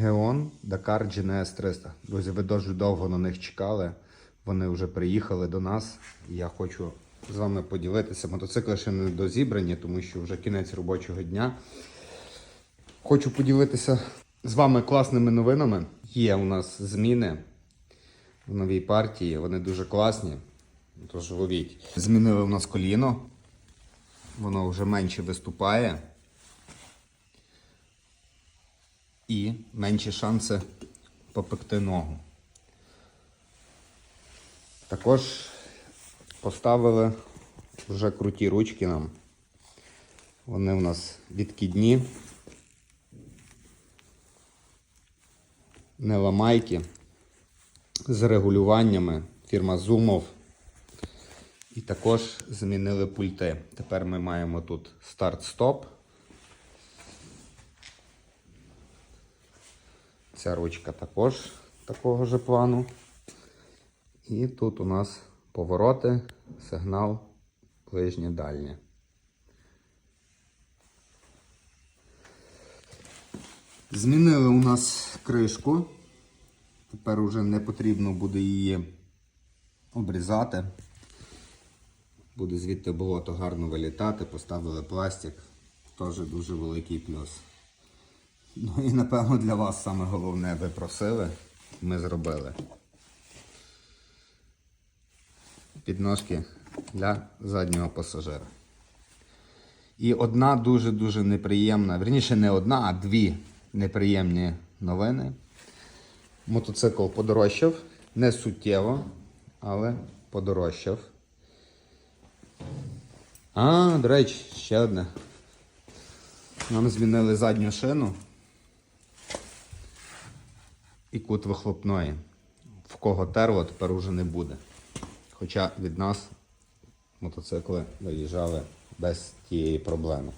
Геон Dakar GNS 300. Друзі, ви дуже довго на них чекали. Вони вже приїхали до нас. Я хочу з вами поділитися. Мотоцикли ще не дозібрані, тому що вже кінець робочого дня. Хочу поділитися з вами класними новинами. Є у нас зміни в новій партії. Вони дуже класні. Тож ловіть. Змінили у нас коліно. Воно вже менше виступає. І менші шанси попекти ногу. Також поставили вже круті ручки нам. Вони у нас відкидні. Не ламайки. З регулюваннями. Фірма Zumov. І також змінили пульти. Тепер ми маємо тут старт-стоп. Ця ручка також такого ж плану. І тут у нас повороти, сигнал ближнє дальнє. Змінили у нас кришку. Тепер уже не потрібно буде її обрізати. Буде звідти болото гарно вилітати, поставили пластик. Теж дуже великий плюс. Ну і напевно для вас саме головне ви просили, ми зробили. Підножки для заднього пасажира. І одна дуже-дуже неприємна, верніше не одна, а дві неприємні новини. Мотоцикл подорожчав, не суттєво, але подорожчав. А, до речі, ще одне. Нам змінили задню шину і кут вихлопної. В кого терло, тепер уже не буде. Хоча від нас мотоцикли виїжджали без тієї проблеми.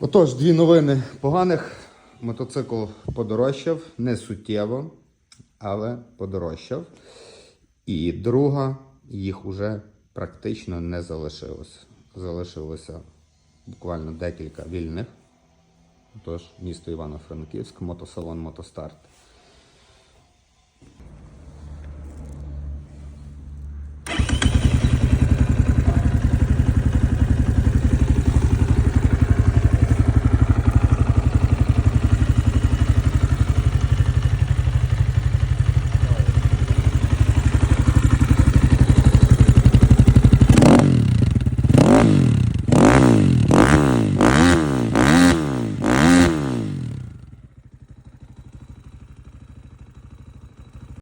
Отож, дві новини поганих. Мотоцикл подорожчав, не суттєво, але подорожчав. І друга, їх уже практично не залишилось. Залишилося буквально декілька вільних. Тож, місто Івано-Франківськ, мотосалон Мотостарт.